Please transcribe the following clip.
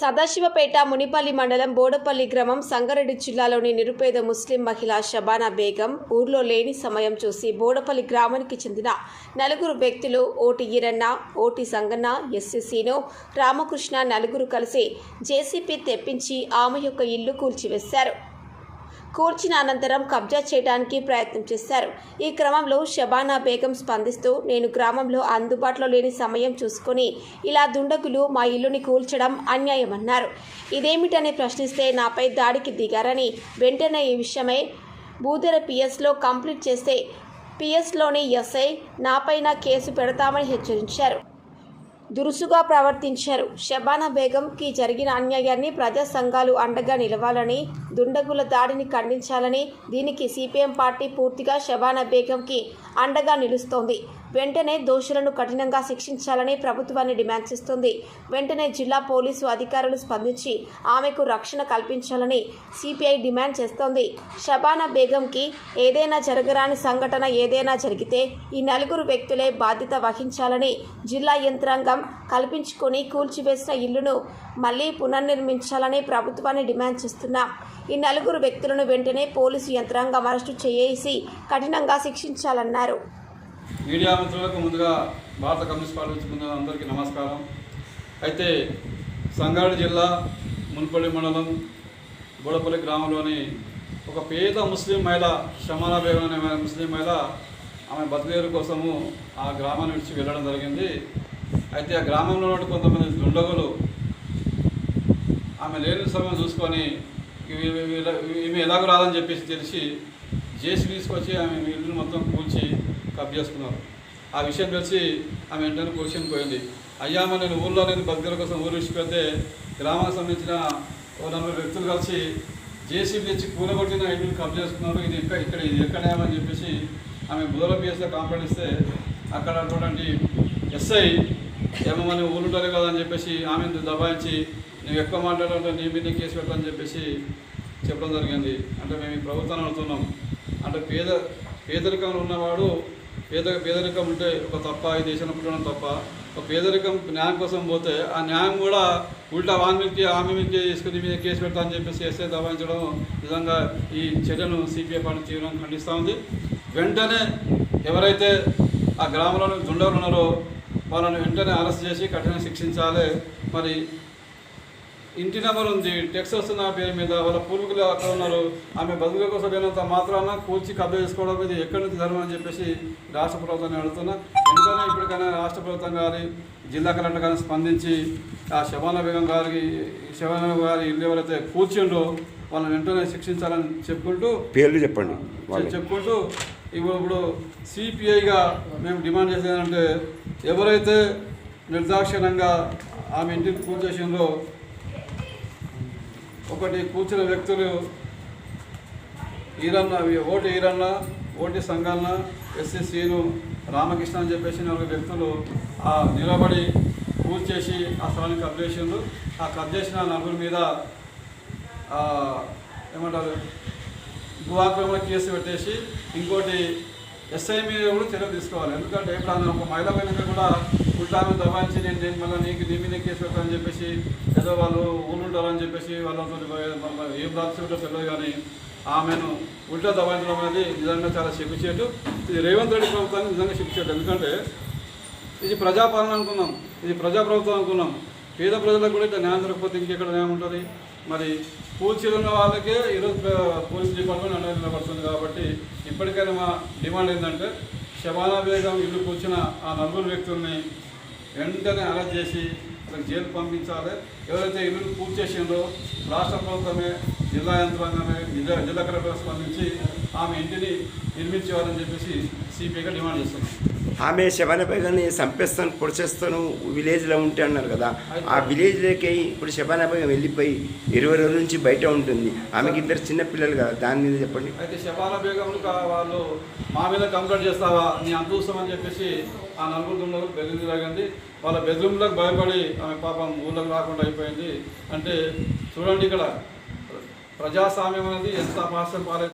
సదాశివపేట మునిపల్లి మండలం బోడపల్లి గ్రామం సంగారెడ్డి జిల్లాలోని నిరుపేద ముస్లిం మహిళ షబానా బేగం ఊర్లో లేని సమయం చూసి బోడపల్లి గ్రామానికి చెందిన నలుగురు వ్యక్తులు ఓటి ఈరన్న ఓటి సంగన్న ఎస్సి రామకృష్ణ నలుగురు కలిసి జేసీపీ తెప్పించి ఆమె యొక్క ఇల్లు కూల్చివేశారు. కూర్చిన అనంతరం కబ్జా చేయడానికి ప్రయత్నం చేశారు. ఈ క్రమంలో షబానా బేగం స్పందిస్తూ నేను గ్రామంలో అందుబాటులో లేని సమయం చూసుకొని ఇలా దుండగులు మా ఇల్లుని కూల్చడం అన్యాయమన్నారు. ఇదేమిటని ప్రశ్నిస్తే నాపై దాడికి దిగారని వెంటనే ఈ విషయమై బూదెర పిఎస్లో కంప్లీట్ చేస్తే పిఎస్లోని ఎస్ఐ నాపైన కేసు పెడతామని హెచ్చరించారు. దురుసుగా ప్రవర్తించారు. షబానా బేగంకి జరిగిన అన్యాయాన్ని ప్రజా సంఘాలు అండగా నిలవాలని దుండగుల దాడిని ఖండించాలని దీనికి సిపిఎం పార్టీ పూర్తిగా షబానా బేగంకి అండగా నిలుస్తోంది. వెంటనే దోషులను కఠినంగా శిక్షించాలని ప్రభుత్వాన్ని డిమాండ్ చేస్తుంది వెంటనే జిల్లా పోలీసు అధికారులు స్పందించి ఆమెకు రక్షణ కల్పించాలని సిపిఐ డిమాండ్ చేస్తోంది. షబానా బేగంకి ఏదైనా జరగరాని సంఘటన ఏదైనా జరిగితే ఈ నలుగురు వ్యక్తులే బాధ్యత వహించాలని జిల్లా యంత్రాంగం కల్పించుకొని కూల్చివేసిన ఇల్లును మళ్ళీ పునర్నిర్మించాలని ప్రభుత్వాన్ని డిమాండ్ చేస్తున్నాం. ఈ నలుగురు వ్యక్తులను వెంటనే పోలీసు యంత్రాంగం అరెస్టు చేసి కఠినంగా శిక్షించాలన్నారు. మీడియా మిత్రులకు ముందుగా భారత కమ్యూనిస్ట్ పార్టీ నుంచి ముందుగా అందరికీ నమస్కారం. అయితే సంగారెడ్డి జిల్లా మున్పల్లి మండలం బోడపల్లి గ్రామంలోని ఒక పేద ముస్లిం మహిళ షమానా బేగం అనే ముస్లిం మహిళ ఆమె బతికేరు కోసము ఆ గ్రామాన్ని విడిచి వెళ్ళడం జరిగింది. అయితే ఆ గ్రామంలో ఉన్న కొంతమంది దుండగులు ఆమె లేని సమయం చూసుకొని ఈమె ఎలాగో రాదని చెప్పేసి తెలిసి జేసీ తీసుకొచ్చి ఆమె ఇల్లును మొత్తం కూల్చి కబ్ చేసుకున్నారు. ఆ విషయం తెలిసి ఆమె వెంటనే క్వశ్చన్ పోయింది. అయ్యా నేను ఊళ్ళో నేను భక్తుల కోసం ఊరు విడిచిపెడితే గ్రామానికి సంబంధించిన ఓ నలుగురు వ్యక్తులు కలిసి జేసీబీ తెచ్చి కూలగొట్టిన ఇల్లు కబ్ చేసుకున్నారు. ఇది ఇక్కడ ఇక్కడ ఇది ఎక్కడేమని చెప్పేసి ఆమె బుధల పిఎస్లో కాంప్లైంట్ ఇస్తే అక్కడ అటువంటి ఎస్ఐ ఏమని ఊరుంటారు కదా అని చెప్పేసి ఆమెను దబాయించి నువ్వు ఎక్కువ మాట్లాడాలంటే నీ మీద కేసు పెట్టాలని చెప్పేసి చెప్పడం జరిగింది. అంటే మేము ఈ ప్రభుత్వాన్ని అడుగుతున్నాం. అంటే పేద పేదరికంలో ఉన్నవాడు పేద పేదరికం ఉంటే ఒక తప్ప ఈ దేశంలో పుట్టడం తప్ప ఒక పేదరికం న్యాయం కోసం పోతే ఆ న్యాయం కూడా ఉల్టా వాన్మికి ఆమె మీదకి తీసుకుని మీద కేసు పెడతా అని చెప్పేసి ఎస్ఐ దబాయించడం నిజంగా ఈ చర్యను సిపిఐ పార్టీ తీవ్రంగా ఖండిస్తూ ఉంది. వెంటనే ఎవరైతే ఆ గ్రామంలో దుండగులు ఉన్నారో వాళ్ళని వెంటనే అరెస్ట్ చేసి కఠినంగా శిక్షించాలి. మరి ఇంటి నెంబర్ ఉంది టెక్స్ వస్తున్న పేరు మీద వాళ్ళ పూర్వీకులు అక్కడ ఉన్నారు? ఆమె బతుకుల కోసం లేనంత మాత్రాన కూర్చి కబ్జా చేసుకోవడం ఇది ఎక్కడి నుంచి ధర్మం అని చెప్పేసి రాష్ట్ర ప్రభుత్వాన్ని అడుగుతున్నా. వెంటనే ఇప్పటికైనా రాష్ట్ర ప్రభుత్వం గారి జిల్లా కలెక్టర్ గారిని స్పందించి ఆ శవాన బేగం గారికి శవాన బేగం గారి ఇల్లు ఎవరైతే కూర్చుండో వాళ్ళని వెంటనే శిక్షించాలని చెప్పుకుంటూ పేర్లు చెప్పండి చెప్పుకుంటూ ఇప్పుడు ఇప్పుడు సిపిఐగా మేము డిమాండ్ చేసేది ఏంటంటే ఎవరైతే నిర్దాక్షిణంగా ఆమె ఇంటిని కూల్చేసిందో ఒకటి కూర్చున్న వ్యక్తులు ఈరన్న ఓటి ఈరన్న ఓటి సంగన్న ఎస్సీ శ్రీను రామకృష్ణ అని చెప్పేసి నలుగురు వ్యక్తులు ఆ నిలబడి పూజ చేసి ఆ స్థలాన్ని కబ్జేసిండ్రు ఆ కబ్జేసిన నలుగురి మీద ఏమంటారు భూఆక్రమణ కేసు పెట్టేసి ఇంకోటి ఎస్ఐ మీద కూడా చర్యలు తీసుకోవాలి. ఎందుకంటే ఇప్పుడు ఒక మహిళ పైన కూడా ఉల్టాను దబాయించి నేను నేను మళ్ళీ నీకు నీ మీద కేసు చెప్పేసి ఏదో వాళ్ళు ఊళ్ళుంటారని చెప్పేసి వాళ్ళతో మళ్ళీ ఏం రాసి తెలియదు కానీ ఆమెను ఉల్టా దబాయించడం అనేది నిజంగా చాలా సిగ్గుచేటు ఇది రేవంత్ రెడ్డి ప్రభుత్వాన్ని నిజంగా సిగ్గుచేటు ఎందుకంటే ఇది ప్రజాపాలన అనుకున్నాం. ఇది ప్రజాప్రభుత్వం అనుకున్నాం. పేద ప్రజలకు కూడా ఇట్లా న్యాయం దొరకపోతే ఇంకెక్కడ న్యాయం ఉంటుంది? మరి పూల్చీలు ఉన్న వాళ్ళకే ఈరోజు పోలీస్ డిపార్ట్మెంట్ అనేది నిలబడుతుంది కాబట్టి ఇప్పటికైనా మా డిమాండ్ ఏంటంటే శబానా బేగం ఇల్లు కూర్చున్న ఆ నలుగురు వ్యక్తుల్ని వెంటనే అరెస్ట్ చేసి వాళ్ళకి జైలు పంపించాలి. ఎవరైతే ఇల్లు పూర్తి చేసిందో రాష్ట్ర ప్రభుత్వమే జిల్లా యంత్రాంగమే జిల్లా జిల్లా కలెక్టర్ స్పందించి ఆమె ఇంటిని నిర్మించేవారని చెప్పేసి సిపిఐగా డిమాండ్ చేస్తున్నాం. ఆమె శబానబేగాన్ని చంపేస్తాను పొడిచేస్తాను విలేజ్లో ఉంటే అన్నారు కదా. ఆ విలేజ్లోకి ఇప్పుడు శబానబేగం వెళ్ళిపోయి ఇరవై రోజుల నుంచి బయట ఉంటుంది. ఆమెకి ఇద్దరు చిన్న పిల్లలు కదా దాని మీద చెప్పండి. అయితే శబానా వాళ్ళు మా మీద కంప్లైంట్ చేస్తావా? నీ అంతూస్తామని చెప్పేసి ఆ నలుగురు దుండగులు బెదిరి తాగింది వాళ్ళ బెదిరింపులకు భయపడి ఆమె పాపం ఊళ్ళకి రాకుండా అయిపోయింది. అంటే చూడండి ఇక్కడ ప్రజాస్వామ్యం అనేది ఎంత మాస్టర్ పాలే